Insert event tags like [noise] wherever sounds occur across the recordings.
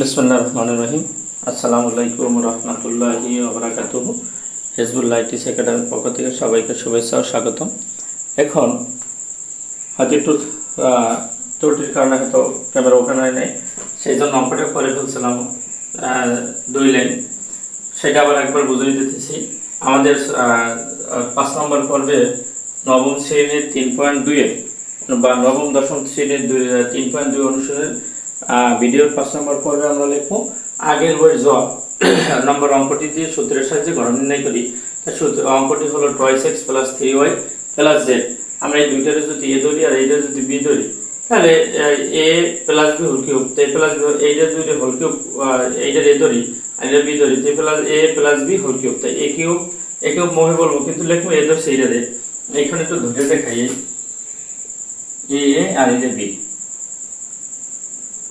বিসমুল্লাহ রহমান রহিম আসসালামু আলাইকুম রহমতুল্লাহি ওবরাকাতুহু হিজবুল্লাহ টিস একাডেমির পক্ষ থেকে সবাইকে শুভেচ্ছা ও স্বাগতম। এখন হয়তো একটু ত্রুটির কারণে হয়তো ক্যামেরা ওপেন হয় নাই সেই জন্য অঙ্কটা করে ফেলছিলাম দুই লাইন। সেটা আবার একবার বুঝিয়ে দিতেছি। আমাদের পাঁচ নম্বর পর্বে নবম শ্রেণির তিন পয়েন্ট দুইয়ের বা নবম দশম শ্রেণির দুই, তিন পয়েন্ট দুই অনুসারে ভিডিওর পাঁচ নম্বর পর্বে আমরা লিখব, আগের বই জ, [clears throat] নম্বর অঙ্কটি দিয়ে সূত্রের সাহায্যে গড় নির্ণয় করি। তা সূত্র, অঙ্কটি হলো twice X plus three Y plus Z আমরা এই দুইটারে যদি এ ধরি আর এইটা যদি বি ধরি, তাহলে A plus B whole cube তো এ প্লাস বি এইটা যদি হোল কিউব এইটার এ ধরি আর এটা বি ধরি তো plus A plus B whole cube তো এ কিউব এ কিউব মহে বলব কিন্তু লিখব এ ধর সেইটা রে এইখানে একটু ধরে দেখাই এ এ আর এটা বি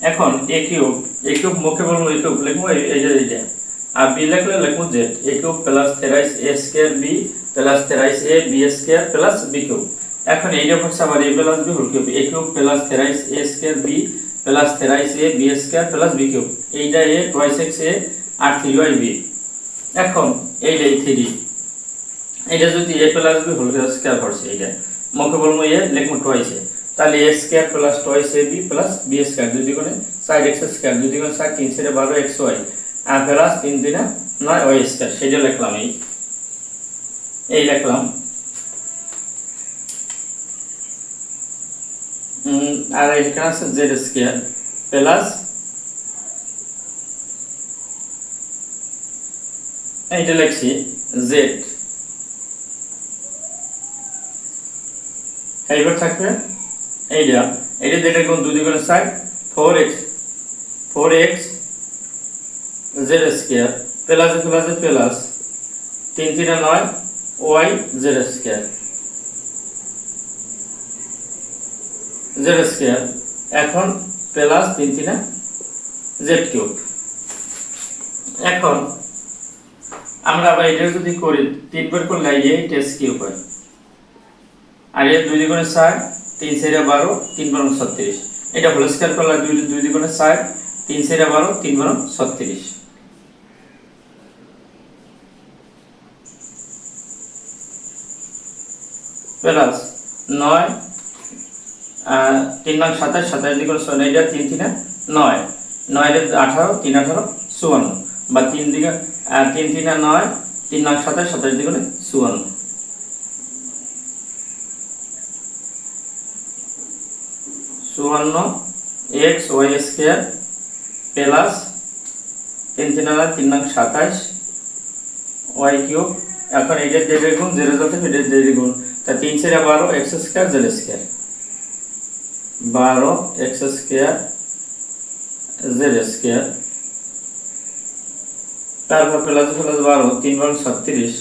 এখন এ কিউব এ কিউব মুখে বলব এ কিউব লিখব এই এই যে এইটা আর বি লিখলে লিখব Z A cube plus thrice A square B plus thrice A B square plus B cube এখন এইটা হচ্ছে আবার A plus B whole cube A cube plus thrice A square B plus thrice A B square plus B cube এইটা A twice X A আর three Y B এখন এইটা এই three এটা যদি A plus B whole square করছে এইটা। মুখে বলব এ লিখব টয়েস এ তাহলে A square plus twice A B plus B square দুই দিগুণে সাইড এক্স স্কয়ার দুই দিগুণে সাইড তিন সেটা বারো এক্স ওয়াই। আর প্লাস তিন দিনে নয় ওয়াই স্কয়ার সেটা লিখলাম এই। এই লিখলাম। আর এখানে আছে জেড স্কয়ার প্লাস এইটা লিখছি জেড। এইবার থাকবে এইটা এইটা যেটা কোন দুই দিকে side four X four X Z square plus plus plus তিন তিনে নয় Y Z square Z square এখন প্লাস তিন তিনে জেড কিউব এখন আমরা আবার এটা যদি করি, তিনবার করলে এইট এস কিউব হয়। আর এর দুই দ্বিগুণে ষাট তিন সেরা বারো, তিন বারো ছত্রিশ। এটা হোল স্কয়ার করলে দুই দুই দ্বিগুণে ষাট তিন সেরা বারো, তিন বারো ছত্রিশ। প্লাস নয় তিন নয় সাতাশ সাতাশ দ্বিগুণে ছয় এটা তিন তিনে নয়। নয় আঠারো, তিন আঠারো, চুয়ান্ন। বা তিন দিকে তিন তিনে নয়, তিন নয় সাতাশ সাতাশ দ্বিগুণে চুয়ান্ন। চুয়ান্ন এক্স ওয়াই স্কোয়ার প্লাস তিন তিন আলাদা তিন নং সাতাশ ওয়াই কিউব এখন এইটার দেড়ের গুণ জেরো যাতে এটার দেড়ের গুণ, তা তিন সেরা বারো এক্স স্কোয়ার জেড স্কোয়ার বারো এক্স স্কোয়ার জেড স্কোয়ার তারপর প্লাস প্লাস বারো, তিন বারো, ছত্রিশ।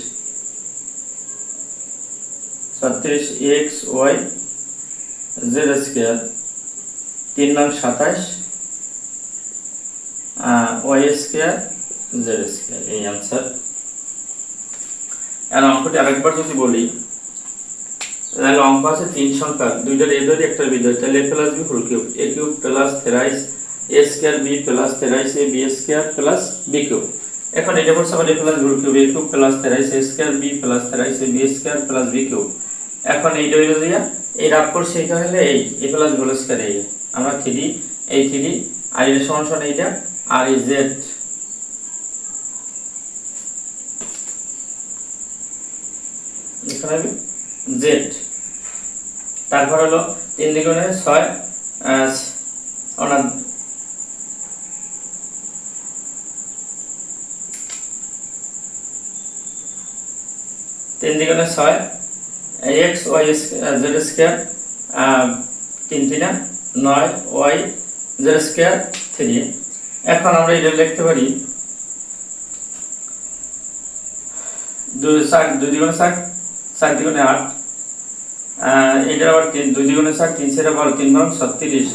ছত্রিশ এক্স ওয়াই জেড স্কোয়ার তিন নং সাতাশ ওয়াই স্কোয়ার, জেড স্কোয়ার, এই অ্যান্সার আর অঙ্কটি আরেকবার যদি বলি, তাহলে অঙ্ক আছে তিন সংখ্যা দুইটার এ একটা বি তাহলে A plus B cube A cube plus thrice A square B plus thrice A B square plus B cube এখন এটা পড়ছে আবার A plus whole cube A cube plus thrice A square B plus thrice A B square plus B cube এখন এই ডইল এই রাগ করছে এটা হলে এই এ প্লাস হোল স্কোয়ার এই। আমরা থ্রি, এই থ্রি, আর এটা সমান সমান এইটা, আর এই জেড। জেড। তারপর হলো তিন ছয় তিন দ্বিগুণে ছয় এক্স, ওয়াই জেড স্কোয়ার তিন তিনা। নয় ওয়াই জেড স্কোয়ার থ্রি। এখন আমরা এটা লিখতে পারি ষাট দুই দ্বিগুণে ষাট ষাট দ্বিগুণে আট। এটা আবার তিন, দুই দ্বিগুণে ষাট তিন বারো তিন বারো ছত্রিশ।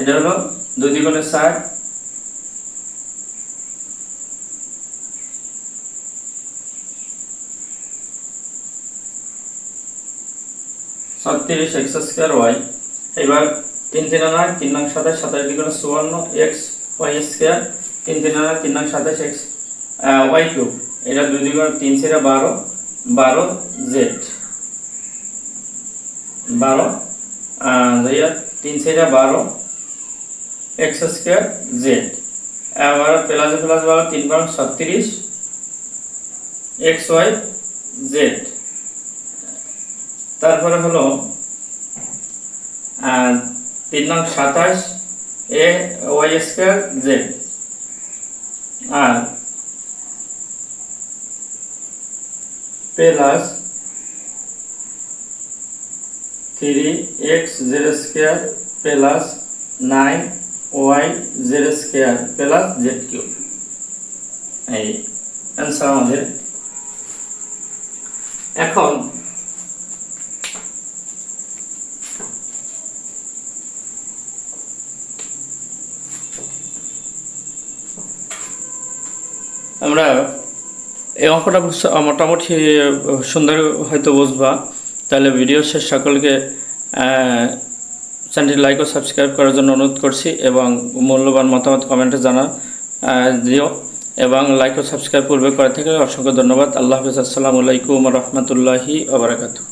এটা হলো দুই দ্বিগুণে ষাট ছত্রিশ এক্স স্কোয়ার ওয়াই। এবার তিন তিন নয় তিন নং সাতাশ সাতাশ দ্বিগুণে চুয়ান্ন এক্স ওয়াই স্কোয়ার তিন তিন হাজার তিন নং সাতাশ এক্স ওয়াই কিউব এটা দুই করে তিন সেটা বারো বারো জেড বারো তিন সেটা বারো এক্স স্কোয়ার জেড আবার প্লাস প্লাস বারো, তিন বারো ছত্রিশ এক্স ওয়াই জেড তারপরে হলো তিন নং সাতাশ A Y square Z. R plus three X Z square plus nine Y Z square plus Z cube. এই অ্যান্সার আমাদের। এখন আমরা এই অঙ্কটা মোটামুটি সুন্দর হয়তো বুঝবা। তাহলে ভিডিও শেষ সকলকে চ্যানেলটি লাইক ও সাবস্ক্রাইব করার জন্য অনুরোধ করছি এবং মূল্যবান মতামত কমেন্টে জানা দিও এবং লাইক ও সাবস্ক্রাইব পূর্বে করে থেকে অসংখ্য ধন্যবাদ। আল্লাহ হাফিজ। আসসালামু আলাইকুম রহমতুল্লাহি আবরাকাতু